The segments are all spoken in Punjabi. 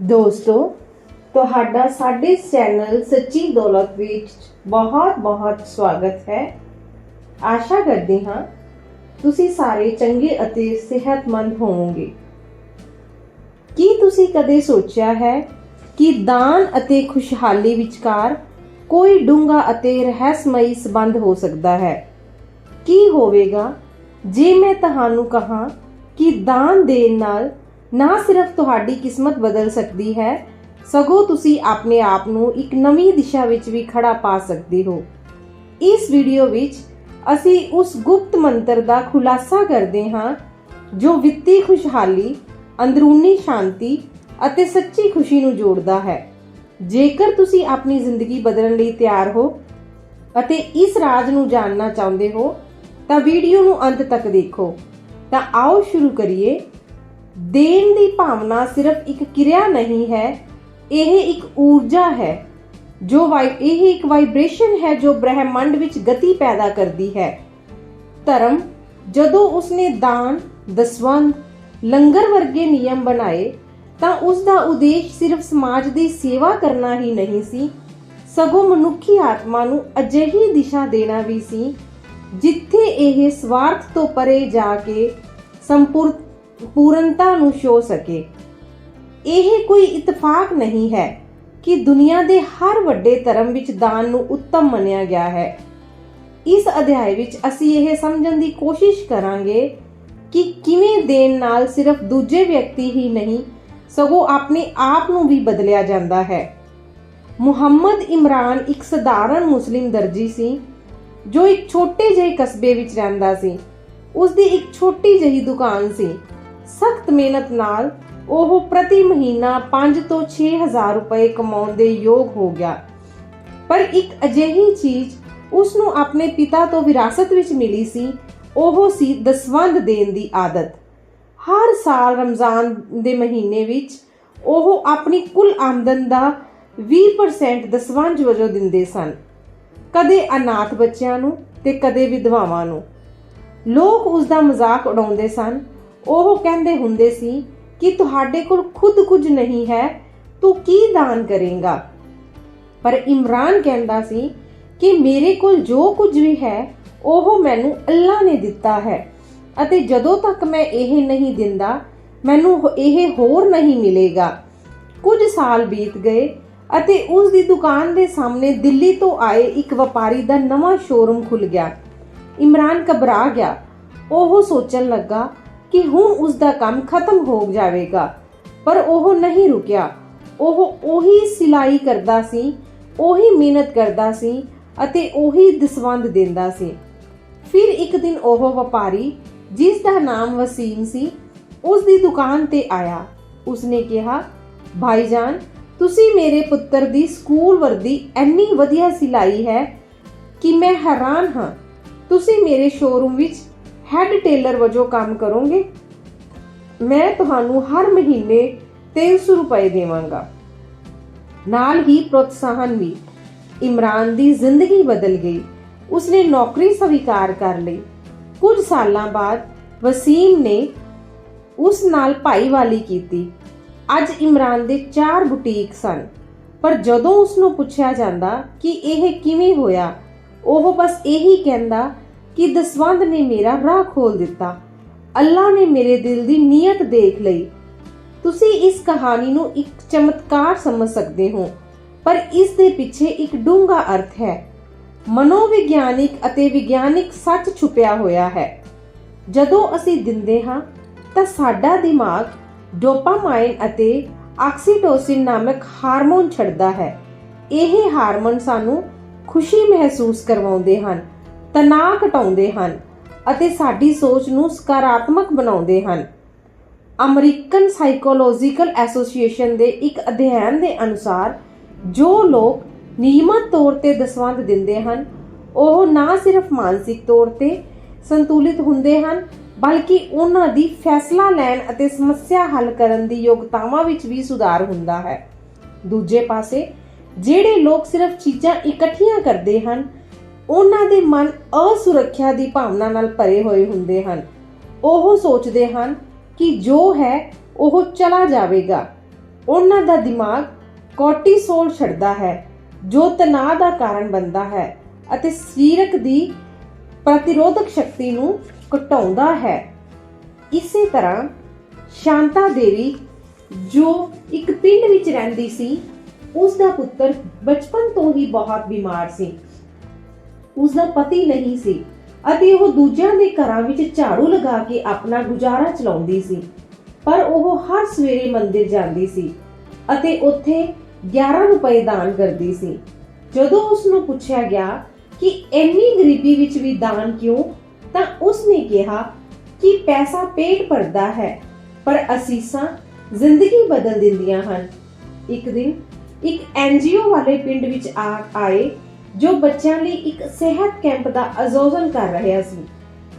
ਦੋਸਤੋ, ਤੁਹਾਡਾ ਸਾਡੇ ਚੈਨਲ ਸੱਚੀ ਦੌਲਤ ਵਿੱਚ ਬਹੁਤ-ਬਹੁਤ ਸਵਾਗਤ ਹੈ। ਆਸ਼ਾ ਕਰਦੇ ਹਾਂ, ਤੁਸੀਂ ਸਾਰੇ ਚੰਗੇ ਅਤੇ ਸਿਹਤਮੰਦ ਹੋਵੋਗੇ। ਕੀ ਤੁਸੀਂ ਕਦੇ ਸੋਚਿਆ ਹੈ ਕਿ ਦਾਨ ਅਤੇ ਖੁਸ਼ਹਾਲੀ ਵਿਚਕਾਰ ਕੋਈ ਡੂੰਘਾ ਅਤੇ ਰਹੱਸਮਈ ਸੰਬੰਧ ਹੋ ਸਕਦਾ ਹੈ? ਕੀ ਹੋਵੇਗਾ ਜੇ ਮੈਂ ਤੁਹਾਨੂੰ ਕਹਾਂ ਕਿ ਦਾਨ ਦੇਣ ਨਾਲ ਨਾ ਸਿਰਫ ਤੁਹਾਡੀ ਕਿਸਮਤ ਬਦਲ ਸਕਦੀ ਹੈ, ਸਗੋਂ ਤੁਸੀਂ ਆਪਣੇ ਆਪ ਨੂੰ ਇੱਕ ਨਵੀਂ ਦਿਸ਼ਾ ਵਿੱਚ ਵੀ ਖੜਾ ਪਾ ਸਕਦੇ ਹੋ। ਇਸ ਵੀਡੀਓ ਵਿੱਚ ਅਸੀਂ ਉਸ ਗੁਪਤ ਮੰਤਰ ਦਾ ਖੁਲਾਸਾ ਕਰਦੇ ਹਾਂ, ਜੋ ਵਿੱਤੀ ਖੁਸ਼ਹਾਲੀ, ਅੰਦਰੂਨੀ ਸ਼ਾਂਤੀ ਅਤੇ ਸੱਚੀ ਖੁਸ਼ੀ ਨੂੰ ਜੋੜਦਾ ਹੈ। ਜੇਕਰ ਤੁਸੀਂ ਆਪਣੀ ਜ਼ਿੰਦਗੀ ਬਦਲਣ ਲਈ ਤਿਆਰ ਹੋ ਅਤੇ ਇਸ ਰਾਜ ਨੂੰ ਜਾਣਨਾ ਚਾਹੁੰਦੇ ਹੋ, ਤਾਂ ਵੀਡੀਓ ਨੂੰ ਅੰਤ ਤੱਕ ਦੇਖੋ। ਤਾਂ ਆਓ ਸ਼ੁਰੂ ਕਰੀਏ ਦੇਣ ਦੀ ਭਾਵਨਾ ਸਿਰਫ ਇੱਕ ਕਿਰਿਆ ਨਹੀਂ ਹੈ, ਇਹ ਇੱਕ ਊਰਜਾ ਹੈ, ਜੋ ਇਹ ਇੱਕ ਵਾਈਬ੍ਰੇਸ਼ਨ ਹੈ ਜੋ ਬ੍ਰਹਿਮੰਡ ਵਿੱਚ ਗਤੀ ਪੈਦਾ ਕਰਦੀ ਹੈ। ਧਰਮ, ਜਦੋਂ ਉਸਨੇ ਦਾਨ ਦਸਵੰਧ ਲੰਗਰ ਵਰਗੇ ਨਿਯਮ ਬਣਾਏ, ਤਾਂ ਉਸ ਦਾ ਉਦੇਸ਼ ਸਿਰਫ ਸਮਾਜ ਦੀ ਸੇਵਾ ਕਰਨਾ ਹੀ ਨਹੀਂ ਸੀ, ਸਗੋਂ ਮਨੁੱਖੀ ਆਤਮਾ ਨੂੰ ਅਜਿਹੀ ਦਿਸ਼ਾ ਦੇਣਾ ਵੀ ਸੀ, ਜਿੱਥੇ ਇਹ ਸਵਾਰਥ ਤੋਂ ਪਰੇ ਜਾ ਕੇ ਸੰਪੂਰਨ ਪੂਰਨਤਾ ਨੂੰ ਛੋ ਸਕੇ। ਇਹ ਕੋਈ ਇਤਫਾਕ ਨਹੀਂ ਹੈ ਕਿ ਦੁਨੀਆ ਦੇ ਹਰ ਵੱਡੇ ਧਰਮ ਵਿੱਚ ਦਾਨ ਨੂੰ ਉੱਤਮ ਮੰਨਿਆ ਗਿਆ ਹੈ। ਇਸ ਅਧਿਆਇ ਵਿੱਚ ਅਸੀਂ ਇਹ ਸਮਝਣ ਦੀ ਕੋਸ਼ਿਸ਼ ਕਰਾਂਗੇ ਕਿ ਕਿਵੇਂ ਦੇਣ ਨਾਲ ਸਿਰਫ ਦੂਜੇ ਵਿਅਕਤੀ ਹੀ ਨਹੀਂ, ਸਗੋਂ ਆਪਣੇ ਆਪ ਨੂੰ ਵੀ ਬਦਲਿਆ ਜਾਂਦਾ ਹੈ। ਮੁਹੰਮਦ ਇਮਰਾਨ ਇੱਕ ਸਧਾਰਨ ਮੁਸਲਿਮ ਦਰਜੀ ਸੀ, ਜੋ ਇੱਕ ਛੋਟੇ ਜਿਹੇ ਕਸਬੇ ਵਿੱਚ ਰਹਿੰਦਾ ਸੀ। ਉਸ ਦੀ ਇੱਕ ਛੋਟੀ ਜਿਹੀ ਦੁਕਾਨ ਸੀ। ਸਖਤ ਮਿਹਨਤ ਨਾਲ ਉਹ ਪ੍ਰਤੀ ਮਹੀਨਾ 5 ਤੋਂ 6000 ਰੁਪਏ ਕਮਾਉਣ ਦੇ ਯੋਗ ਹੋ ਗਿਆ। ਪਰ ਇੱਕ ਅਜਿਹੀ ਚੀਜ਼ ਉਸ ਨੂੰ ਆਪਣੇ ਪਿਤਾ ਤੋਂ ਵਿਰਾਸਤ ਵਿੱਚ ਮਿਲੀ ਸੀ, ਉਹ ਸੀ ਦਸਵੰਧ ਦੇਣ ਦੀ ਆਦਤ। ਹਰ ਸਾਲ ਰਮਜ਼ਾਨ ਦੇ ਮਹੀਨੇ ਵਿੱਚ ਉਹ ਆਪਣੀ ਕੁੱਲ ਆਮਦਨ ਦਾ 20% ਦਸਵੰਧ ਵਜੋਂ ਦਿੰਦੇ ਸਨ। ਕਦੇ ਅਨਾਥ ਬੱਚਿਆਂ ਨੂੰ ਤੇ ਕਦੇ ਵਿਧਵਾਵਾਂ ਨੂੰ। ਲੋਕ ਉਸ ਦਾ ਮਜ਼ਾਕ ਉਡਾਉਂਦੇ ਸਨ ਉਹ ਕਹਿੰਦੇ ਹੁੰਦੇ ਸੀ ਕਿ ਤੁਹਾਡੇ ਕੋਲ ਖੁਦ ਕੁਝ ਨਹੀਂ ਹੈ, ਤੂੰ ਕੀ ਦਾਨ ਕਰੇਗਾ? ਪਰ ਇਮਰਾਨ ਕਹਿੰਦਾ ਸੀ ਕਿ ਮੇਰੇ ਕੋਲ ਜੋ ਕੁਝ ਵੀ ਹੈ, ਉਹ ਮੈਨੂੰ ਅੱਲਾ ਨੇ ਦਿੱਤਾ ਹੈ ਅਤੇ ਜਦੋਂ ਤੱਕ ਮੈਂ ਇਹ ਨਹੀਂ ਦਿੰਦਾ, ਮੈਨੂੰ ਇਹ ਹੋਰ ਨਹੀਂ ਮਿਲੇਗਾ। ਕੁਝ ਸਾਲ ਬੀਤ ਗਏ ਅਤੇ ਉਸ ਦੀ ਦੁਕਾਨ ਦੇ ਸਾਹਮਣੇ ਦਿੱਲੀ ਤੋਂ ਆਏ ਇੱਕ ਵਪਾਰੀ ਦਾ ਨਵਾਂ ਸ਼ੋਰੂਮ ਖੁੱਲ ਗਿਆ। ਇਮਰਾਨ ਘਬਰਾ ਗਿਆ। ਉਹ ਸੋਚਣ ਲੱਗਾ ਕਿ ਹੁਣ ਉਸ ਦਾ ਕੰਮ ਖਤਮ ਹੋ ਜਾਵੇਗਾ। ਪਰ ਉਹ ਨਹੀਂ ਰੁਕਿਆ। ਉਹ ਉਹੀ ਸਿਲਾਈ ਕਰਦਾ ਸੀ, ਉਹੀ ਮਿਹਨਤ ਕਰਦਾ ਸੀ ਅਤੇ ਉਹੀ ਦਸਵੰਦ ਦਿੰਦਾ ਸੀ। ਫਿਰ ਇੱਕ ਦਿਨ ਉਹ ਵਪਾਰੀ, ਜਿਸ ਦਾ ਨਾਮ ਵਸੀਮ ਸੀ ਉਸ ਦੀ ਦੁਕਾਨ ਤੇ ਆਇਆ। ਉਸਨੇ ਕਿਹਾ, ਭਾਈਜਾਨ, ਤੁਸੀਂ ਮੇਰੇ ਪੁੱਤਰ ਦੀ ਸਕੂਲ ਵਰਦੀ ਇੰਨੀ ਵਧੀਆ ਸਿਲਾਈ ਹੈ ਕਿ ਮੈਂ ਹੈਰਾਨ ਹਾਂ। ਤੁਸੀਂ ਮੇਰੇ ਸ਼ੋਰੂਮ ਵਿੱਚ ਹੈੱਡ ਟੇਲਰ ਵਜੋਂ ਕੰਮ ਕਰੋਗੇ। ਮੈਂ ਤੁਹਾਨੂੰ ਹਰ ਮਹੀਨੇ 300 ਰੁਪਏ ਦੇਵਾਂਗਾ। ਨਾਲ ਹੀ ਪ੍ਰੋਤਸਾਹਨ ਵੀ। ਇਮਰਾਨ ਦੀ ਜ਼ਿੰਦਗੀ ਬਦਲ ਗਈ। ਉਸਨੇ ਨੌਕਰੀ ਸਵੀਕਾਰ ਕਰ ਲਈ। ਕੁਝ ਸਾਲਾਂ ਬਾਅਦ ਵਸੀਮ ਨੇ ਉਸ ਨਾਲ ਭਾਈਵਾਲੀ ਕੀਤੀ। ਅੱਜ ਇਮਰਾਨ ਦੇ ਚਾਰ ਬੁਟੀਕ ਸਨ। ਪਰ ਜਦੋਂ ਉਸ ਨੂੰ ਪੁੱਛਿਆ ਜਾਂਦਾ ਕਿ ਇਹ ਕਿਵੇਂ ਹੋਇਆ, ਉਹ ਬਸ ਇਹੀ ਕਹਿੰਦਾ ਕਿ ਦਸਵੰਦ ਨੇ ਮੇਰਾ ਰਾਹ ਖੋਲ ਦਿੱਤਾ। ਅੱਲਾ ਨੇ ਮੇਰੇ ਦਿਲ ਦੀ ਨੀਅਤ ਦੇਖ ਲਈ। ਤੁਸੀਂ ਇਸ ਕਹਾਣੀ ਨੂੰ ਇੱਕ ਚਮਤਕਾਰ ਸਮਝ ਸਕਦੇ ਹੋ, ਪਰ ਇਸ ਦੇ ਪਿੱਛੇ ਇੱਕ ਡੂੰਘਾ ਅਰਥ ਹੈ। ਮਨੋਵਿਗਿਆਨਿਕ ਅਤੇ ਵਿਗਿਆਨਿਕ ਸੱਚ ਛੁਪਿਆ ਹੋਇਆ ਹੈ। ਜਦੋਂ ਅਸੀਂ ਦਿੰਦੇ ਹਾਂ, ਤਾਂ ਸਾਡਾ ਦਿਮਾਗ ਡੋਪਾਮਾਈਨ ਅਤੇ ਆਕਸੀਟੋਸਿਨ ਨਾਮਕ ਹਾਰਮੋਨ ਛੱਡਦਾ ਹੈ। ਇਹ ਹਾਰਮੋਨ ਸਾਨੂੰ ਖੁਸ਼ੀ ਮਹਿਸੂਸ ਕਰਵਾਉਂਦੇ ਹਨ। ਤਣਾਅ ਘਟਾਉਂਦੇ ਹਨ ਅਤੇ ਸਾਡੀ ਸੋਚ ਨੂੰ ਸਕਾਰਾਤਮਕ ਬਣਾਉਂਦੇ ਹਨ। ਅਮਰੀਕਨ ਸਾਈਕੋਲੋਜੀਕਲ ਐਸੋਸੀਏਸ਼ਨ ਦੇ ਇੱਕ ਅਧਿਐਨ ਦੇ ਅਨੁਸਾਰ, ਜੋ ਲੋਕ ਨਿਯਮਤ ਤੌਰ ਤੇ ਦਸਵੰਧ ਦਿੰਦੇ ਹਨ, ਉਹ ਨਾ ਸਿਰਫ ਮਾਨਸਿਕ ਤੌਰ ਤੇ ਸੰਤੁਲਿਤ ਹੁੰਦੇ ਹਨ, ਬਲਕਿ ਉਹਨਾਂ ਦੀ ਫੈਸਲਾ ਲੈਣ ਅਤੇ ਸਮੱਸਿਆ ਹੱਲ ਕਰਨ ਦੀ ਯੋਗਤਾਵਾਂ ਵਿੱਚ ਵੀ ਸੁਧਾਰ ਹੁੰਦਾ ਹੈ। ਦੂਜੇ ਪਾਸੇ, ਜਿਹੜੇ ਲੋਕ ਸਿਰਫ ਚੀਜ਼ਾਂ ਇਕੱਠੀਆਂ ਕਰਦੇ ਹਨ ਉਹਨਾਂ ਦੇ ਮਨ ਅਸੁਰੱਖਿਆ ਦੀ ਭਾਵਨਾ ਨਾਲ ਭਰੇ ਹੋਏ ਹੁੰਦੇ ਹਨ। ਉਹ ਸੋਚਦੇ ਹਨ ਕਿ ਜੋ ਹੈ, ਉਹ ਚਲਾ ਜਾਵੇਗਾ। ਉਹਨਾਂ ਦਾ ਦਿਮਾਗ ਕੋਰਟੀਸੋਲ ਛੱਡਦਾ ਹੈ, ਜੋ ਤਣਾਅ ਦਾ ਕਾਰਨ ਬਣਦਾ ਹੈ ਅਤੇ ਸਰੀਰਕ ਦੀ ਪ੍ਰਤੀਰੋਧਕ ਸ਼ਕਤੀ ਨੂੰ ਘਟਾਉਂਦਾ ਹੈ। ਇਸੇ ਤਰ੍ਹਾਂ ਸ਼ਾਂਤਾ ਦੇਵੀ, ਜੋ ਇੱਕ ਪਿੰਡ ਵਿੱਚ ਰਹਿੰਦੀ ਸੀ ਉਸ ਦਾ ਪੁੱਤਰ ਬਚਪਨ ਤੋਂ ਹੀ ਬਹੁਤ ਬਿਮਾਰ ਸੀ। ਉਸ ਦਾ ਪਤੀ ਨਹੀਂ ਸੀ ਅਤੇ ਉਹ ਦੂਜਿਆਂ ਦੇ ਘਰਾਂ ਵਿੱਚ ਝਾੜੂ ਲਗਾ ਕੇ ਆਪਣਾ ਗੁਜ਼ਾਰਾ ਚਲਾਉਂਦੀ ਸੀ। ਪਰ ਉਹ ਹਰ ਸਵੇਰੇ ਮੰਦਿਰ ਜਾਂਦੀ ਸੀ ਅਤੇ ਉੱਥੇ 11 ਰੁਪਏ ਦਾਨ ਕਰਦੀ ਸੀ। ਜਦੋਂ ਉਸ ਨੂੰ ਪੁੱਛਿਆ ਗਿਆ ਕਿ ਇੰਨੀ ਗਰੀਬੀ ਵਿੱਚ ਵੀ ਦਾਨ ਕਿਉਂ, ਤਾਂ ਉਸ ਨੇ ਕਿਹਾ ਕਿ ਪੈਸਾ ਪੇਟ ਭਰਦਾ ਹੈ, ਪਰ ਅਸੀਸਾਂ ਜ਼ਿੰਦਗੀ ਬਦਲ ਦਿੰਦੀਆਂ ਹਨ। ਇੱਕ ਦਿਨ ਇੱਕ ਐਨਜੀਓ ਵਾਲੇ ਪਿੰਡ ਵਿੱਚ ਆ ਆਏ ਜੋ ਬੱਚਿਆਂ ਲਈ ਇੱਕ ਸਿਹਤ ਕੈਂਪ ਦਾ ਆਯੋਜਨ ਕਰ ਰਿਹਾ ਸੀ।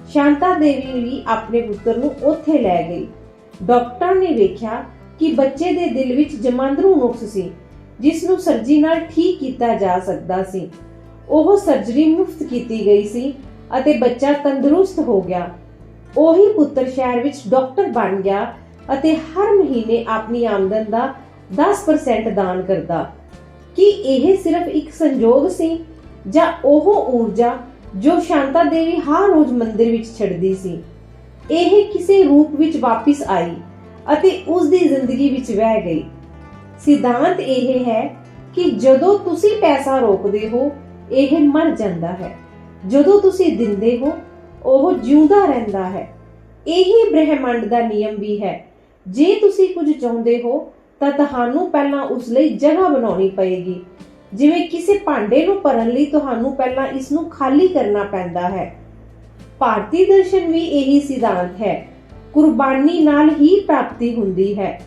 ਸ਼ਾਂਤਾ ਦੇਵੀ ਵੀ ਆਪਣੇ ਪੁੱਤਰ ਨੂੰ ਉੱਥੇ ਲੈ ਗਈ। ਡਾਕਟਰ ਨੇ ਵੇਖਿਆ ਕਿ ਬੱਚੇ ਦੇ ਦਿਲ ਵਿੱਚ ਜਮਾਂਦਰੂ ਨੁਕਸ ਸੀ, ਜਿਸ ਨੂੰ ਸਰਜਰੀ ਨਾਲ ਠੀਕ ਕੀਤਾ ਜਾ ਸਕਦਾ ਸੀ। ਉਹ ਸਰਜਰੀ ਮੁਫਤ ਕੀਤੀ ਗਈ ਸੀ ਅਤੇ ਬੱਚਾ ਤੰਦਰੁਸਤ ਹੋ ਗਿਆ। ਉਹੀ ਪੁੱਤਰ ਸ਼ਹਿਰ ਵਿੱਚ ਡਾਕਟਰ ਬਣ ਗਿਆ ਅਤੇ ਹਰ ਮਹੀਨੇ ਆਪਣੀ ਆਮਦਨ ਦਾ 10% ਦਾਨ ਕਰਦਾ। ਕੀ ਇਹ ਸਿਰਫ ਇੱਕ ਸੰਜੋਗ ਸੀ ਜਾਂ ਉਹ ਊਰਜਾ ਜੋ ਸ਼ਾਂਤਾ ਦੇਵੀ ਹਰ ਰੋਜ਼ ਮੰਦਿਰ ਵਿੱਚ ਛੱਡਦੀ ਸੀ? ਇਹ ਕਿਸੇ ਰੂਪ ਵਿੱਚ ਵਾਪਸ ਆਈ ਅਤੇ ਉਸ ਦੀ ਜ਼ਿੰਦਗੀ ਵਿੱਚ ਵਹਿ ਗਈ। ਸਿਧਾਂਤ ਇਹ ਹੈ ਕਿ ਜਦੋਂ ਤੁਸੀਂ ਪੈਸਾ ਰੋਕਦੇ ਹੋ, ਇਹ ਮਰ ਜਾਂਦਾ ਹੈ। ਜਦੋਂ ਤੁਸੀਂ ਦਿੰਦੇ ਹੋ, ਉਹ ਜਿਉਂਦਾ ਰਹਿੰਦਾ ਹੈ। ਇਹੀ ਬ੍ਰਹਿਮੰਡ ਦਾ ਨਿਯਮ ਵੀ ਹੈ। ਜੇ ਤੁਸੀਂ ਕੁਝ ਚਾਹੁੰਦੇ ਹੋ ਤਾਂ ਤੁਹਾਨੂੰ ਪਹਿਲਾਂ ਉਸ ਲਈ ਜਗ੍ਹਾ ਬਣਾਉਣੀ ਪਏਗੀ। ਜਿਵੇਂ ਕਿਸੇ ਭਾਂਡੇ ਨੂੰ ਭਰਨ ਲਈ ਤੁਹਾਨੂੰ ਪਹਿਲਾਂ ਇਸ ਨੂੰ ਖਾਲੀ ਕਰਨਾ ਪੈਂਦਾ ਹੈ। ਭਾਰਤੀ ਦਰਸ਼ਨ ਵੀ ਇਹੀ ਸਿਧਾਂਤ ਹੈ। ਕੁਰਬਾਨੀ ਨਾਲ ਹੀ ਪ੍ਰਾਪਤੀ ਹੁੰਦੀ ਹੈ।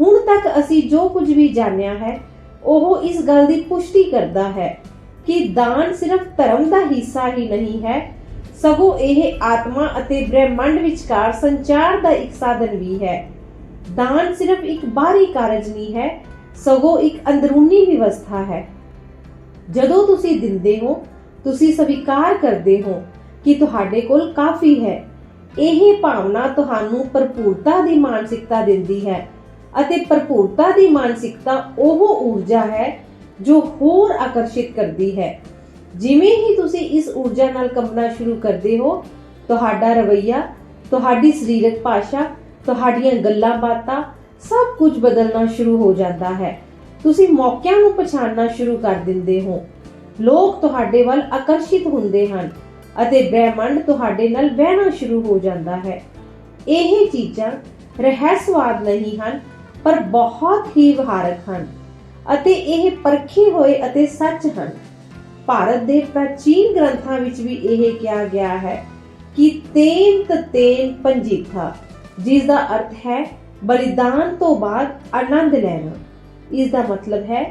ਹੁਣ ਤੱਕ ਅਸੀਂ ਜੋ ਕੁਝ ਵੀ ਜਾਣਿਆ ਹੈ, ਉਹ ਇਸ ਗੱਲ ਦੀ ਪੁਸ਼ਟੀ ਕਰਦਾ ਹੈ ਕਿ ਦਾਨ ਸਿਰਫ ਧਰਮ ਦਾ ਹਿੱਸਾ ਹੀ ਨਹੀਂ ਹੈ। ਸਗੋਂ ਇਹ ਆਤਮਾ ਅਤੇ ਬ੍ਰਹਿਮੰਡ ਵਿਚਕਾਰ ਸੰਚਾਰ ਦਾ ਇੱਕ ਸਾਧਨ ਵੀ ਹੈ। ਦਾਨ ਸਿਰਫ ਇੱਕ ਬਾਹਰੀ ਕਾਰਜ ਨਹੀਂ ਹੈ ਸਗੋਂ ਇੱਕ ਅੰਦਰੂਨੀ ਵਿਵਸਥਾ ਹੈ ਜਦੋਂ ਤੁਸੀਂ ਦਿੰਦੇ ਹੋ ਤੁਸੀਂ ਸਵੀਕਾਰ ਕਰਦੇ ਹੋ ਕਿ ਤੁਹਾਡੇ ਕੋਲ ਕਾਫੀ ਹੈ ਇਹ ਭਾਵਨਾ ਤੁਹਾਨੂੰ ਭਰਪੂਰਤਾ ਦੀ ਮਾਨਸਿਕਤਾ ਦਿੰਦੀ ਹੈ ਅਤੇ ਭਰਪੂਰਤਾ ਦੀ ਮਾਨਸਿਕਤਾ ਉਹ ਊਰਜਾ ਹੈ ਜੋ ਹੋਰ ਆਕਰਸ਼ਿਤ ਕਰਦੀ ਹੈ ਜਿਵੇਂ ਹੀ ਤੁਸੀਂ ਇਸ ਊਰਜਾ ਨਾਲ ਕੰਬਣਾ ਸ਼ੁਰੂ ਕਰਦੇ ਹੋ ਤੁਹਾਡਾ ਰਵਈਆ ਤੁਹਾਡੀ ਸਰੀਰਕ ਭਾਸ਼ਾ ਤੁਹਾਡੀਆਂ ਗੱਲਾਂ ਬਾਤਾਂ ਸਭ ਕੁਝ ਬਦਲਣਾ ਸ਼ੁਰੂ ਹੋ ਜਾਂਦਾ ਹੈ। ਤੁਸੀਂ ਮੌਕਿਆਂ ਨੂੰ ਪਛਾਣਨਾ ਸ਼ੁਰੂ ਕਰ ਦਿੰਦੇ ਹੋ। ਲੋਕ ਤੁਹਾਡੇ ਵੱਲ ਆਕਰਸ਼ਿਤ ਹੁੰਦੇ ਹਨ ਅਤੇ ਬ੍ਰਹਿਮੰਡ ਤੁਹਾਡੇ ਨਾਲ ਵਹਿਣਾ ਸ਼ੁਰੂ ਹੋ ਜਾਂਦਾ ਹੈ। ਇਹ ਚੀਜ਼ਾਂ ਰਹੱਸਵਾਦ ਨਹੀਂ ਹਨ, ਪਰ ਬਹੁਤ ਹੀ ਵਿਹਾਰਕ ਹਨ ਅਤੇ ਇਹ ਪਰਖੇ ਹੋਏ ਅਤੇ ਸੱਚ ਹਨ। ਭਾਰਤ ਦੇ ਪ੍ਰਾਚੀਨ ਗ੍ਰੰਥਾਂ ਵਿੱਚ ਵੀ ਇਹ ਕਿਹਾ ਗਿਆ ਹੈ ਕਿ ਤੇਨ ਤੇਨ ਪੰਜੀਥਾ ਜਿਸ ਦਾ ਅਰਥ ਹੈ ਬਲੀਦਾਨ ਤੋਂ ਬਾਅਦ ਆਨੰਦ ਲੈਣਾ। ਇਸ ਦਾ ਮਤਲਬ ਹੈ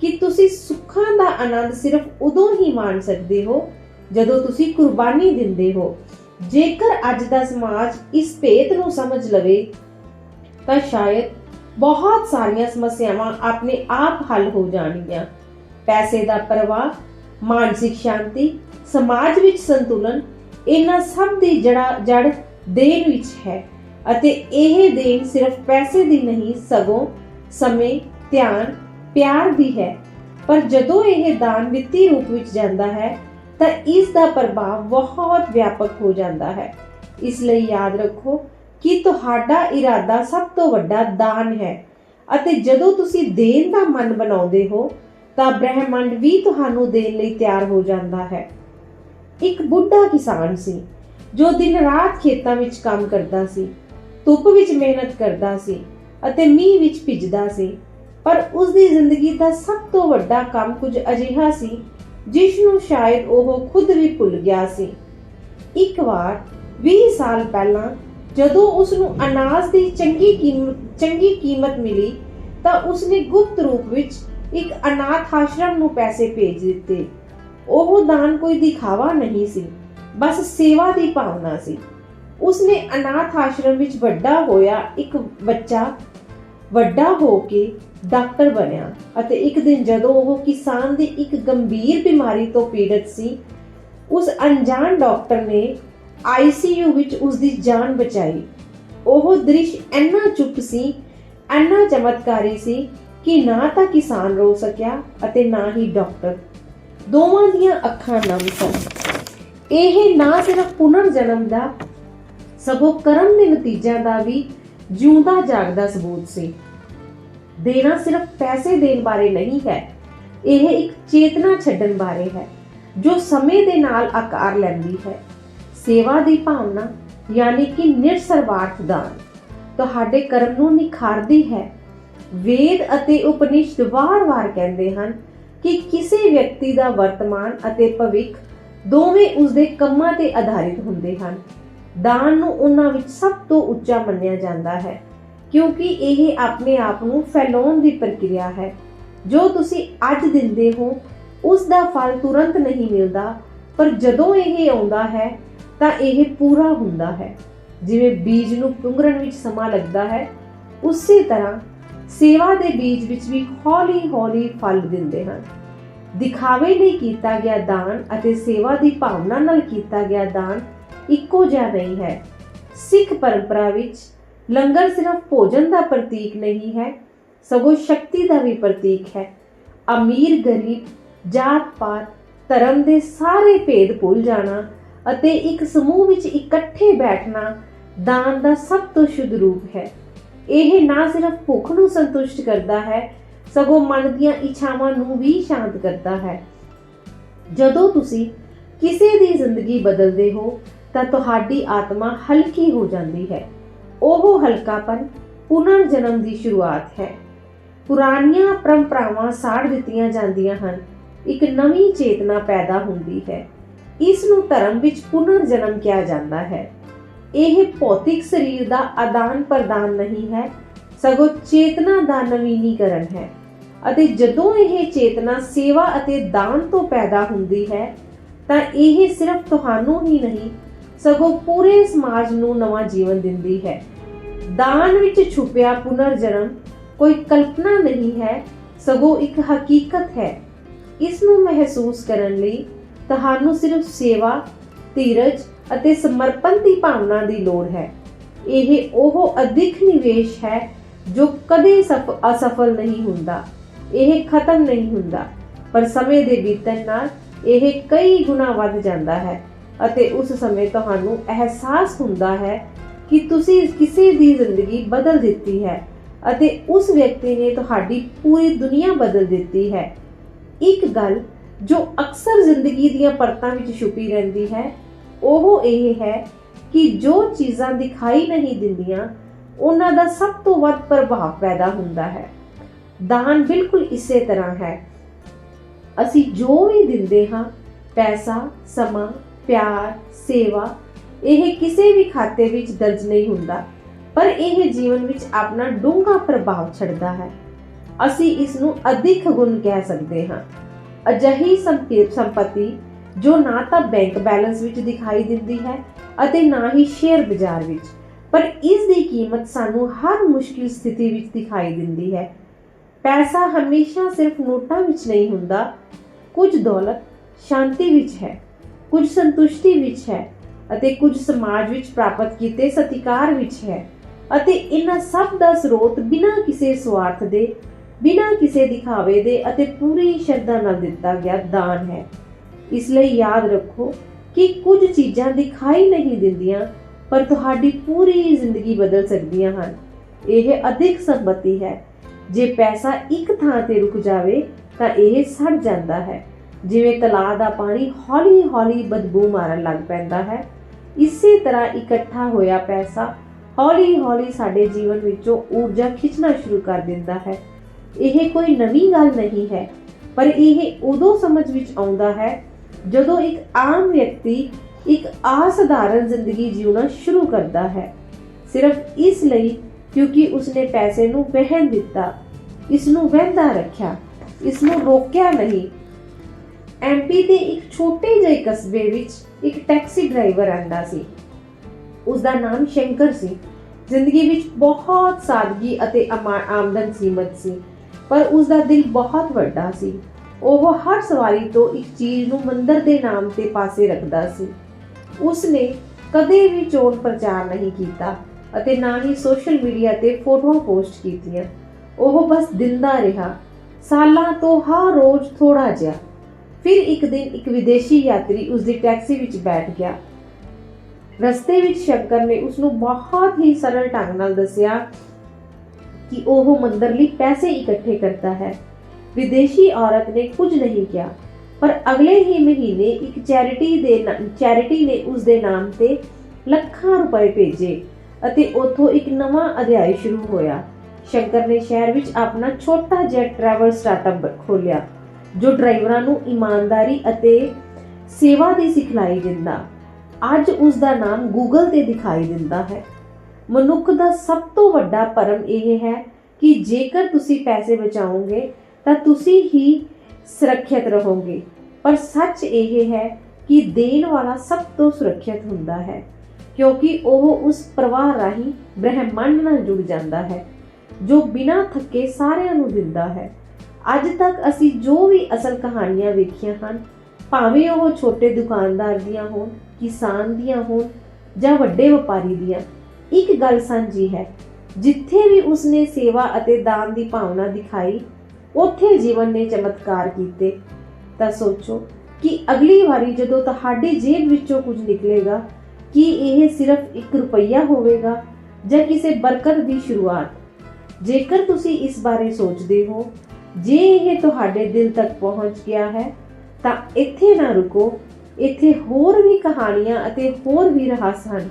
ਕਿ ਤੁਸੀਂ ਸੁੱਖਾਂ ਦਾ ਆਨੰਦ ਸਿਰਫ ਉਦੋਂ ਹੀ ਮਾਣ ਸਕਦੇ ਹੋ ਜਦੋਂ ਤੁਸੀਂ ਕੁਰਬਾਨੀ ਦਿੰਦੇ ਹੋ। ਜੇਕਰ ਅੱਜ ਦਾ ਸਮਾਜ ਇਸ ਭੇਤ ਨੂੰ ਸਮਝ ਲਵੇ, ਤਾਂ ਸ਼ਾਇਦ ਬਹੁਤ ਸਾਰੀਆਂ ਸਮੱਸਿਆਵਾਂ ਆਪਣੇ ਆਪ ਹੱਲ ਹੋ ਜਾਣਗੀਆਂ। ਪੈਸੇ ਦਾ ਪ੍ਰਵਾਹ, ਮਾਨਸਿਕ ਸ਼ਾਂਤੀ, ਸਮਾਜ ਵਿੱਚ ਸੰਤੁਲਨ, ਇਹਨਾਂ ਸਭ ਦੀ ਜੜਾ ਜੜ ਦੇਣ ਵਿੱਚ ਹੈ। ਅਤੇ ਇਹ ਦੇਣ ਸਿਰਫ ਪੈਸੇ ਦੀ ਨਹੀਂ, ਸਗੋਂ ਸਮੇਂ, ਧਿਆਨ, ਪਿਆਰ ਦੀ ਹੈ। ਪਰ ਜਦੋਂ ਇਹ ਦਾਨ ਵਿੱਤੀ ਰੂਪ ਵਿੱਚ ਜਾਂਦਾ ਹੈ, ਤਾਂ ਇਸ ਦਾ ਪ੍ਰਭਾਵ ਬਹੁਤ ਵਿਆਪਕ ਹੋ ਜਾਂਦਾ ਹੈ। ਇਸ ਲਈ ਯਾਦ ਰੱਖੋ ਕਿ ਤੁਹਾਡਾ ਇਰਾਦਾ ਸਭ ਤੋਂ ਵੱਡਾ ਦਾਨ ਹੈ ਅਤੇ ਜਦੋਂ ਤੁਸੀਂ ਦੇਣ ਦਾ ਮਨ ਬਣਾਉਂਦੇ ਹੋ, ਤਾਂ ਬ੍ਰਹਿਮੰਡ ਵੀ ਤੁਹਾਨੂੰ ਦੇਣ ਲਈ ਤਿਆਰ ਹੋ ਜਾਂਦਾ ਹੈ। ਇੱਕ ਬੁੱਢਾ ਕਿਸਾਨ ਸੀ, ਜੋ ਦਿਨ ਰਾਤ ਖੇਤਾਂ ਵਿੱਚ ਕੰਮ ਕਰਦਾ ਸੀ। ਧੁੱਪ ਵਿੱਚ ਮਿਹਨਤ ਕਰਦਾ ਸੀ ਅਤੇ ਮੀਂਹ ਵਿੱਚ ਭਿੱਜਦਾ ਸੀ। ਪਰ ਉਸ ਦੀ ਜ਼ਿੰਦਗੀ ਦਾ ਸਭ ਤੋਂ ਵੱਡਾ ਕੰਮ ਕੁਝ ਅਜਿਹਾ ਸੀ ਜਿਸ ਨੂੰ ਸ਼ਾਇਦ ਉਹ ਖੁਦ ਵੀ ਭੁੱਲ ਗਿਆ ਸੀ। ਇੱਕ ਵਾਰ 20 ਸਾਲ ਪਹਿਲਾਂ, ਜਦੋਂ ਉਸ ਨੂੰ ਅਨਾਜ ਦੀ ਚੰਗੀ ਕੀਮਤ ਚੰਗੀ ਕੀਮਤ ਮਿਲੀ, ਤਾਂ ਉਸ ਨੇ ਗੁਪਤ ਰੂਪ ਵਿੱਚ ਇੱਕ ਅਨਾਥ ਆਸ਼ਰਮ ਨੂੰ ਪੈਸੇ ਭੇਜ ਦਿੱਤੇ। ਉਹ ਦਾਨ ਕੋਈ ਦਿਖਾਵਾ ਨਹੀਂ ਸੀ, ਬਸ ਸੇਵਾ ਦੀ ਭਾਵਨਾ ਸੀ। ਉਸਨੇ ਅਨਾਥ ਆਸ਼ਰਮ ਵਿੱਚ ਵੱਡਾ ਹੋਇਆ, ਇੱਕ ਬੱਚਾ ਵੱਡਾ ਹੋ ਕੇ ਡਾਕਟਰ ਬਣਿਆ ਅਤੇ ਇੱਕ ਦਿਨ ਜਦੋਂ ਉਹ ਕਿਸਾਨ ਦੀ ਇੱਕ ਗੰਭੀਰ ਬਿਮਾਰੀ ਤੋਂ ਪੀੜਤ ਸੀ, ਉਸ ਅਣਜਾਣ ਡਾਕਟਰ ਨੇ ਆਈਸੀਯੂ ਵਿੱਚ ਉਸ ਦੀ ਜਾਨ ਬਚਾਈ। ਉਹ ਦ੍ਰਿਸ਼ ਇੰਨਾ ਚੁੱਪ ਸੀ, ਇੰਨਾ ਚਮਤਕਾਰੀ ਸੀ ਕਿ ਨਾ ਤਾਂ ਕਿਸਾਨ ਰੋ ਸਕਿਆ ਅਤੇ ਨਾ ਹੀ ਡਾਕਟਰ। ਦੋਵਾਂ ਦੀਆਂ ਅੱਖਾਂ ਨਮ ਸਨ। ਇਹ ਨਾ ਸਿਰਫ ਪੁਨਰ ਜਨਮ ਦਾ ਸਗੋਂ ਕਰਮ ਦੇ ਨਤੀਜਿਆਂ ਦਾ ਵੀ ਜਿਉਂਦਾ ਜਾਗਦਾ ਸਬੂਤ ਸੀ। ਦੇਣਾ ਸਿਰਫ ਪੈਸੇ ਦੇਣ ਬਾਰੇ ਨਹੀਂ ਹੈ, ਇਹ ਇੱਕ ਚੇਤਨਾ ਛੱਡਣ ਬਾਰੇ ਹੈ, ਜੋ ਸਮੇਂ ਦੇ ਨਾਲ ਆਕਾਰ ਲੈਂਦੀ ਹੈ। ਸੇਵਾ ਦੀ ਭਾਵਨਾ, ਯਾਨੀ ਕਿ ਨਿਰਸਰਵਾਰਥ ਦਾਨ, ਤੁਹਾਡੇ ਕਰਮ ਨੂੰ ਨਿਖਾਰਦੀ ਹੈ। ਵੇਦ ਅਤੇ ਉਪਨਿਸ਼ਦ ਵਾਰ-ਵਾਰ ਕਹਿੰਦੇ ਹਨ ਕਿ ਕਿਸੇ ਵਿਅਕਤੀ ਦਾ ਵਰਤਮਾਨ ਅਤੇ ਭਵਿੱਖ ਦੋਵੇਂ ਉਸਦੇ ਕੰਮਾਂ ਤੇ ਆਧਾਰਿਤ ਹੁੰਦੇ ਹਨ। ਦਾਨ ਨੂੰ ਉਹਨਾਂ ਵਿੱਚ ਸਭ ਤੋਂ ਉੱਚਾ ਮੰਨਿਆ ਜਾਂਦਾ ਹੈ, ਕਿਉਂਕਿ ਇਹ ਆਪਣੇ ਆਪ ਨੂੰ ਫੈਲਾਉਣ ਦੀ ਪ੍ਰਕਿਰਿਆ ਹੈ। ਜੋ ਤੁਸੀਂ ਅੱਜ ਦਿੰਦੇ ਹੋ, ਉਸ ਦਾ ਫਲ ਤੁਰੰਤ ਨਹੀਂ ਮਿਲਦਾ, ਪਰ ਜਦੋਂ ਇਹ ਆਉਂਦਾ ਹੈ, ਤਾਂ ਇਹ ਪੂਰਾ ਹੁੰਦਾ ਹੈ। ਜਿਵੇਂ ਬੀਜ ਨੂੰ ਪੁੰਗਰਨ ਵਿੱਚ ਸਮਾਂ ਲੱਗਦਾ ਹੈ, ਉਸੇ ਤਰ੍ਹਾਂ ਸੇਵਾ ਦੇ ਬੀਜ ਵਿੱਚ ਵੀ ਹੌਲੀ-ਹੌਲੀ ਫਲ ਦਿੰਦੇ ਹਨ। ਦਿਖਾਵੇ ਲਈ ਕੀਤਾ ਗਿਆ ਦਾਨ ਅਤੇ ਸੇਵਾ ਦੀ ਭਾਵਨਾ ਨਾਲ ਕੀਤਾ ਗਿਆ ਦਾਨ ਇੱਕੋ ਜਿਹਾ ਨਹੀਂ ਹੈ। ਸਿੱਖ ਪਰੰਪਰਾ ਵਿੱਚ ਲੰਗਰ ਸਿਰਫ ਭੋਜਨ ਦਾ ਪ੍ਰਤੀਕ ਨਹੀਂ ਹੈ, ਸਗੋਂ ਸ਼ਕਤੀ ਦਾ ਵੀ ਪ੍ਰਤੀਕ ਹੈ। ਅਮੀਰ ਗਰੀਬ, ਜਾਤ ਪਾਤ, ਧਰਮ ਦੇ ਸਾਰੇ ਭੇਦ ਭੁੱਲ ਜਾਣਾ ਅਤੇ ਇੱਕ ਸਮੂਹ ਵਿੱਚ ਇਕੱਠੇ ਬੈਠਣਾ ਦਾਨ ਦਾ ਸਭ ਤੋਂ ਸ਼ੁੱਧ ਰੂਪ ਹੈ। ਇਹ ਨਾ ਸਿਰਫ ਭੁੱਖ ਨੂੰ ਸੰਤੁਸ਼ਟ ਕਰਦਾ ਹੈ, ਸਗੋਂ ਮਨ ਦੀਆਂ ਇੱਛਾਵਾਂ ਨੂੰ ਵੀ ਸ਼ਾਂਤ ਕਰਦਾ ਹੈ। ਜਦੋਂ ਤੁਸੀਂ ਕਿਸੇ ਦੀ ਜ਼ਿੰਦਗੀ ਬਦਲਦੇ ਹੋ ਤਾਂ ਤੁਹਾਡੀ ਆਤਮਾ ਹਲਕੀ ਹੋ ਜਾਂਦੀ ਹੈ। ਉਹ ਹਲਕਾਪਨ ਪੁਨਰ ਜਨਮ ਦੀ ਸ਼ੁਰੂਆਤ ਹੈ। ਪੁਰਾਣੀਆਂ ਪਰੰਪਰਾਵਾਂ ਸਾੜ ਦਿੱਤੀਆਂ ਜਾਂਦੀਆਂ ਹਨ। ਇੱਕ ਨਵੀਂ ਚੇਤਨਾ ਪੈਦਾ ਹੁੰਦੀ ਹੈ। ਇਸ ਨੂੰ ਧਰਮ ਵਿੱਚ ਪੁਨਰ ਜਨਮ ਕਿਹਾ ਜਾਂਦਾ ਹੈ। ਇਹ ਭੌਤਿਕ ਸਰੀਰ ਦਾ ਆਦਾਨ ਪ੍ਰਦਾਨ ਨਹੀਂ ਹੈ। ਸਗੋਂ ਚੇਤਨਾ ਦਾ ਨਵੀਨੀਕਰਨ ਹੈ। ਅਤੇ ਜਦੋਂ ਇਹ ਚੇਤਨਾ ਸੇਵਾ ਅਤੇ ਦਾਨ ਤੋਂ ਪੈਦਾ ਹੁੰਦੀ ਹੈ, ਤਾਂ ਇਹ ਸਿਰਫ ਤੁਹਾਨੂੰ ਹੀ ਨਹੀਂ ਸਗੋਂ ਪੂਰੇ ਸਮਾਜ ਨੂੰ ਨਵਾਂ ਜੀਵਨ ਦਿੰਦੀ ਹੈ। ਦਾਨ ਵਿੱਚ ਛੁਪਿਆ ਪੁਨਰ ਜਨਮ ਕੋਈ ਕਲਪਨਾ ਨਹੀਂ ਹੈ, ਸਗੋਂ ਇੱਕ ਹਕੀਕਤ ਹੈ। ਇਸ ਨੂੰ ਮਹਿਸੂਸ ਕਰਨ ਲਈ ਤੁਹਾਨੂੰ ਸਿਰਫ ਸੇਵਾ, ਧੀਰਜ ਅਤੇ ਸਮਰਪਣ ਦੀ ਭਾਵਨਾ ਦੀ ਲੋੜ ਹੈ। ਇਹ ਉਹ ਅਧਿਕ ਨਿਵੇਸ਼ ਹੈ ਜੋ ਕਦੇ ਸਫ, ਅਸਫਲ ਨਹੀਂ ਹੁੰਦਾ। ਇਹ ਖਤਮ ਨਹੀਂ ਹੁੰਦਾ, ਪਰ ਸਮੇਂ ਦੇ ਬੀਤਣ ਨਾਲ ਇਹ ਕਈ ਗੁਣਾ ਵੱਧ ਜਾਂਦਾ ਹੈ। ਅਤੇ ਉਸ ਸਮੇਂ ਤੁਹਾਨੂੰ ਅਹਿਸਾਸ ਹੁੰਦਾ ਹੈ ਕਿ ਤੁਸੀਂ ਕਿਸੇ ਦੀ ਜ਼ਿੰਦਗੀ ਬਦਲ ਦਿੱਤੀ ਹੈ ਅਤੇ ਉਸ ਵਿਅਕਤੀ ਨੇ ਤੁਹਾਡੀ ਪੂਰੀ ਦੁਨੀਆ ਬਦਲ ਦਿੱਤੀ ਹੈ। ਇੱਕ ਗੱਲ ਜੋ ਅਕਸਰ ਜ਼ਿੰਦਗੀ ਦੀਆਂ ਪਰਤਾਂ ਵਿੱਚ ਛੁਪੀ ਰਹਿੰਦੀ ਹੈ, ਉਹ ਇਹ ਹੈ ਕਿ ਜੋ ਚੀਜ਼ਾਂ ਦਿਖਾਈ ਨਹੀਂ ਦਿੰਦੀਆਂ, ਉਹਨਾਂ ਦਾ ਸਭ ਤੋਂ ਵੱਧ ਪ੍ਰਭਾਵ ਪੈਦਾ ਹੁੰਦਾ ਹੈ। ਦਾਨ ਬਿਲਕੁਲ ਇਸੇ ਤਰ੍ਹਾਂ ਹੈ। ਅਸੀਂ ਜੋ ਵੀ ਦਿੰਦੇ ਹਾਂ, ਪੈਸਾ, ਸਮਾਂ ਪਿਆਰ, ਸੇਵਾ, ਇਹ ਕਿਸੇ ਵੀ ਖਾਤੇ ਵਿੱਚ ਦਰਜ ਨਹੀਂ ਹੁੰਦਾ, ਪਰ ਇਹ ਜੀਵਨ ਵਿੱਚ ਆਪਣਾ ਡੂੰਘਾ ਪ੍ਰਭਾਵ ਛੱਡਦਾ ਹੈ। ਅਸੀਂ ਇਸ ਨੂੰ ਅਧਿਕ ਗੁਣ ਕਹਿ ਸਕਦੇ ਹਾਂ। ਅਜਿਹੀ ਸੰਪਤੀ ਜੋ ਨਾ ਤਾਂ ਬੈਂਕ ਬੈਲੈਂਸ ਵਿੱਚ ਦਿਖਾਈ ਦਿੰਦੀ ਹੈ ਅਤੇ ਨਾ ਹੀ ਸ਼ੇਅਰ ਬਾਜ਼ਾਰ ਵਿੱਚ, ਪਰ ਇਸ ਦੀ ਕੀਮਤ ਸਾਨੂੰ ਹਰ ਮੁਸ਼ਕਿਲ ਸਥਿਤੀ ਵਿੱਚ ਦਿਖਾਈ ਦਿੰਦੀ ਹੈ। ਪੈਸਾ ਹਮੇਸ਼ਾ ਸਿਰਫ ਨੋਟਾਂ ਵਿੱਚ ਨਹੀਂ ਹੁੰਦਾ, ਕੁਝ ਦੌਲਤ ਸ਼ਾਂਤੀ ਵਿੱਚ ਹੈ। ਕੁਝ ਸੰਤੁਸ਼ਟੀ ਵਿੱਚ ਹੈ ਅਤੇ ਕੁਝ ਸਮਾਜ ਵਿੱਚ ਪ੍ਰਾਪਤ ਕੀਤੇ ਸਤਿਕਾਰ ਵਿੱਚ ਹੈ ਅਤੇ ਇਹਨਾਂ ਸਭ ਦਾ ਸਰੋਤ ਬਿਨਾਂ ਕਿਸੇ ਸਵਾਰਥ ਦੇ, ਬਿਨਾਂ ਕਿਸੇ ਦਿਖਾਵੇ ਦੇ ਅਤੇ ਪੂਰੀ ਸ਼ਰਧਾ ਨਾਲ ਦਿੱਤਾ ਗਿਆ ਦਾਨ ਹੈ। ਇਸ ਲਈ ਯਾਦ ਰੱਖੋ ਕਿ ਕੁਝ ਚੀਜ਼ਾਂ ਦਿਖਾਈ ਨਹੀਂ ਦਿੰਦੀਆਂ, ਪਰ ਤੁਹਾਡੀ ਪੂਰੀ ਜ਼ਿੰਦਗੀ ਬਦਲ ਸਕਦੀਆਂ ਹਨ। ਇਹ ਅਧਿਕ ਸੰਪਤੀ ਹੈ। ਜੇ ਪੈਸਾ ਇੱਕ ਥਾਂ ਤੇ ਰੁਕ ਜਾਵੇ, ਤਾਂ ਇਹ ਸੜ ਜਾਂਦਾ ਹੈ। ਜਿਵੇਂ ਤਲਾਅ ਦਾ ਪਾਣੀ ਹੌਲੀ-ਹੌਲੀ ਬਦਬੂ ਮਾਰਨ ਲੱਗ ਪੈਂਦਾ ਹੈ। ਇਸੇ ਤਰ੍ਹਾਂ ਇਕੱਠਾ ਹੋਇਆ ਪੈਸਾ ਹੌਲੀ-ਹੌਲੀ ਸਾਡੇ ਜੀਵਨ ਵਿੱਚੋਂ ਊਰਜਾ ਖਿੱਚਣਾ ਸ਼ੁਰੂ ਕਰ ਦਿੰਦਾ ਹੈ। ਇਹ ਕੋਈ ਨਵੀਂ ਗੱਲ ਨਹੀਂ ਹੈ, ਪਰ ਇਹ ਉਦੋਂ ਸਮਝ ਵਿੱਚ ਆਉਂਦਾ ਹੈ ਜਦੋਂ ਇੱਕ ਆਮ ਵਿਅਕਤੀ ਇੱਕ ਅਸਾਧਾਰਨ ਜ਼ਿੰਦਗੀ ਜਿਉਣਾ ਸ਼ੁਰੂ ਕਰਦਾ ਹੈ। ਸਿਰਫ ਇਸ ਲਈ ਕਿਉਂਕਿ ਉਸਨੇ ਪੈਸੇ ਨੂੰ ਵਹਿਣ ਦਿੱਤਾ ਇਸ ਨੂੰ ਵਹਿੰਦਾ ਰੱਖਿਆ ਇਸ ਨੂੰ ਰੋਕਿਆ ਨਹੀਂ ਐਮਪੀ ਦੇ ਇੱਕ ਛੋਟੇ ਜਿਹੇ ਕਸਬੇ ਵਿੱਚ ਇੱਕ ਟੈਕਸੀ ਡਰਾਈਵਰ ਆਂਦਾ ਸੀ। ਉਸ ਦਾ ਨਾਮ ਸ਼ੰਕਰ ਸੀ। ਜ਼ਿੰਦਗੀ ਵਿੱਚ ਬਹੁਤ ਸਾਦਗੀ ਅਤੇ ਆਮਦਨ ਸੀਮਤ ਸੀ, ਪਰ ਉਸ ਦਾ ਦਿਲ ਬਹੁਤ ਵੱਡਾ ਸੀ। ਉਹ ਹਰ ਸਵਾਰੀ ਤੋਂ ਇੱਕ ਚੀਜ਼ ਨੂੰ ਮੰਦਰ ਦੇ ਨਾਮ ਤੇ ਪਾਸੇ ਰੱਖਦਾ ਸੀ। ਉਸ ਨੇ ਕਦੇ ਵੀ ਚੋਣ ਪ੍ਰਚਾਰ ਨਹੀਂ ਕੀਤਾ ਅਤੇ ਨਾ ਹੀ ਸੋਸ਼ਲ ਮੀਡੀਆ ਤੇ ਫੋਟੋਆਂ ਪੋਸਟ ਕੀਤੀਆਂ। ਉਹ ਬਸ ਦਿੰਦਾ ਰਿਹਾ। ਸਾਲਾਂ ਤੋਂ ਹਰ ਰੋਜ਼ ਥੋੜਾ ਜਿਹਾ ਫਿਰ ਇੱਕ ਦਿਨ ਇੱਕ ਵਿਦੇਸ਼ੀ ਯਾਤਰੀ ਉਸ ਦੀ ਟੈਕਸੀ ਵਿੱਚ ਬੈਠ ਗਿਆ। ਰਸਤੇ ਵਿੱਚ ਸ਼ੰਕਰ ਨੇ ਉਸ ਨੂੰ ਬਹੁਤ ਹੀ ਸਰਲ ਢੰਗ ਨਾਲ ਦੱਸਿਆ ਕਿ ਉਹ ਮੰਦਰ ਲਈ ਪੈਸੇ ਇਕੱਠੇ ਕਰਦਾ ਹੈ। ਵਿਦੇਸ਼ੀ ਔਰਤ ਨੇ ਕੁਝ ਨਹੀਂ ਕਿਹਾ, ਪਰ ਅਗਲੇ ਹੀ ਮਹੀਨੇ ਇੱਕ ਚੈਰਿਟੀ ਦੇ ਚੈਰਿਟੀ ਨੇ ਉਸ ਦੇ ਨਾਮ ਤੇ ਲੱਖਾਂ ਰੁਪਏ ਭੇਜੇ ਅਤੇ ਉੱਥੋਂ ਇੱਕ ਨਵਾਂ ਅਧਿਆਇ ਸ਼ੁਰੂ ਹੋਇਆ। ਸ਼ੰਕਰ ਨੇ ਸ਼ਹਿਰ ਵਿੱਚ ਆਪਣਾ ਛੋਟਾ ਜਿਹਾ ਟਰੈਵਲ ਸਟਾਰਟਅਪ ਖੋਲ੍ਹਿਆ। ਜੋ ਡਰਾਈਵਰਾਂ ਨੂੰ ਇਮਾਨਦਾਰੀ ਅਤੇ ਸੇਵਾ ਦੀ ਸਿਖਲਾਈ ਦਿੰਦਾ, ਅੱਜ ਉਸ ਦਾ ਨਾਮ ਗੂਗਲ ਤੇ ਦਿਖਾਈ ਦਿੰਦਾ ਹੈ। ਮਨੁੱਖ ਦਾ ਸਭ ਤੋਂ ਵੱਡਾ ਪਰਮ ਇਹ ਹੈ ਕਿ ਜੇਕਰ ਤੁਸੀਂ ਪੈਸੇ ਬਚਾਓਗੇ, ਤਾਂ ਤੁਸੀਂ ਹੀ ਸੁਰੱਖਿਅਤ ਰਹੋਗੇ। ਪਰ ਸੱਚ ਇਹ ਹੈ ਕਿ ਦੇਣ ਵਾਲਾ ਸਭ ਤੋਂ ਸੁਰੱਖਿਅਤ ਹੁੰਦਾ ਹੈ, ਕਿਉਂਕਿ ਉਹ ਉਸ ਪ੍ਰਵਾਹ ਰਾਹੀਂ ਬ੍ਰਹਿਮੰਡ ਨਾਲ ਜੁੜ ਜਾਂਦਾ ਹੈ, ਜੋ ਬਿਨਾਂ ਥੱਕੇ ਸਾਰਿਆਂ ਨੂੰ ਦਿੰਦਾ ਹੈ। ਅੱਜ ਤੱਕ ਅਸੀਂ ਜੋ ਵੀ ਅਸਲ ਕਹਾਣੀਆਂ ਵੇਖੀਆਂ ਹਨ, ਭਾਵੇਂ ਉਹ ਛੋਟੇ ਦੁਕਾਨਦਾਰ ਦੀਆਂ ਹੋਣ, ਕਿਸਾਨ ਦੀਆਂ ਹੋਣ ਜਾਂ ਵੱਡੇ ਵਪਾਰੀ ਦੀਆਂ, ਇੱਕ ਗੱਲ ਸਾਂਝੀ ਹੈ, ਜਿੱਥੇ ਵੀ ਉਸਨੇ ਸੇਵਾ ਅਤੇ ਦਾਨ ਦੀ ਭਾਵਨਾ ਦਿਖਾਈ, ਉੱਥੇ ਜੀਵਨ ਨੇ ਚਮਤਕਾਰ ਕੀਤੇ। ਤਾਂ ਸੋਚੋ ਕਿ ਅਗਲੀ ਵਾਰੀ ਜਦੋਂ ਤੁਹਾਡੀ ਜੇਬ ਵਿੱਚੋਂ ਕੁਝ ਨਿਕਲੇਗਾ, ਕੀ ਇਹ ਸਿਰਫ 1 ਰੁਪਈਆ ਹੋਵੇਗਾ ਜਾਂ ਕਿਸੇ ਬਰਕਤ ਦੀ ਸ਼ੁਰੂਆਤ? ਜੇਕਰ ਤੁਸੀਂ ਇਸ ਬਾਰੇ ਸੋਚਦੇ ਹੋ ਜੇ ਇਹ ਤੁਹਾਡੇ ਦਿਲ ਤੱਕ ਪਹੁੰਚ ਗਿਆ ਹੈ, ਤਾਂ ਇੱਥੇ ਨਾ ਰੁਕੋ। ਇੱਥੇ ਹੋਰ ਵੀ ਕਹਾਣੀਆਂ ਅਤੇ ਹੋਰ ਵੀ ਰਹੱਸ ਹਨ।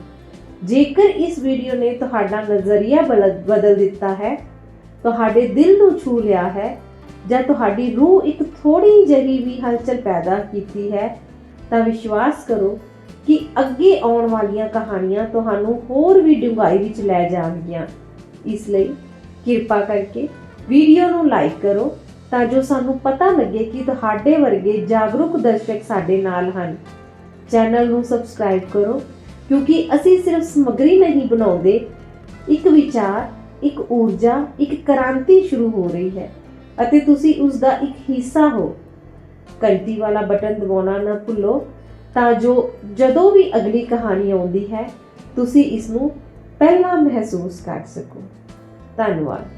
ਜੇਕਰ ਇਸ ਵੀਡੀਓ ਨੇ ਤੁਹਾਡਾ ਨਜ਼ਰੀਆ ਬਲ- ਬਦਲ ਦਿੱਤਾ ਹੈ, ਤੁਹਾਡੇ ਦਿਲ ਨੂੰ ਛੂ ਲਿਆ ਹੈ, ਜਾਂ ਤੁਹਾਡੀ ਰੂਹ ਇੱਕ ਥੋੜੀ ਜਿਹੀ ਵੀ ਹਲਚਲ ਪੈਦਾ ਕੀਤੀ ਹੈ, ਤਾਂ ਵਿਸ਼ਵਾਸ ਕਰੋ ਕਿ ਅੱਗੇ ਆਉਣ ਵਾਲੀਆਂ ਕਹਾਣੀਆਂ ਤੁਹਾਨੂੰ ਹੋਰ ਵੀ ਡੂੰਘਾਈ ਵਿੱਚ ਲੈ ਜਾਣਗੀਆਂ। ਇਸ ਲਈ ਕਿਰਪਾ ਕਰਕੇ ਵੀਡੀਓ ਨੂੰ ਲਾਈਕ ਕਰੋ ਤਾਂ ਜੋ ਸਾਨੂੰ ਪਤਾ ਲੱਗੇ ਕਿ ਤੁਹਾਡੇ ਵਰਗੇ ਜਾਗਰੂਕ ਦਰਸ਼ਕ ਸਾਡੇ ਨਾਲ ਹਨ। ਚੈਨਲ ਨੂੰ ਸਬਸਕ੍ਰਾਈਬ ਕਰੋ, ਕਿਉਂਕਿ ਅਸੀਂ ਸਿਰਫ ਸਮੱਗਰੀ ਨਹੀਂ ਬਣਾਉਂਦੇ। ਇੱਕ ਵਿਚਾਰ, ਇੱਕ ਊਰਜਾ, ਇੱਕ ਕ੍ਰਾਂਤੀ ਸ਼ੁਰੂ ਹੋ ਰਹੀ ਹੈ ਅਤੇ ਤੁਸੀਂ ਉਸ ਦਾ ਇੱਕ ਹਿੱਸਾ ਹੋ। ਘੰਟੀ ਵਾਲਾ ਬਟਨ ਦਬਾਉਣਾ ਨਾ ਭੁੱਲੋ ਤਾਂ ਜੋ ਜਦੋਂ ਵੀ ਅਗਲੀ ਕਹਾਣੀ ਆਉਂਦੀ ਹੈ, ਤੁਸੀਂ ਇਸ ਨੂੰ ਪਹਿਲਾਂ ਮਹਿਸੂਸ ਕਰ ਸਕੋ। ਧੰਨਵਾਦ।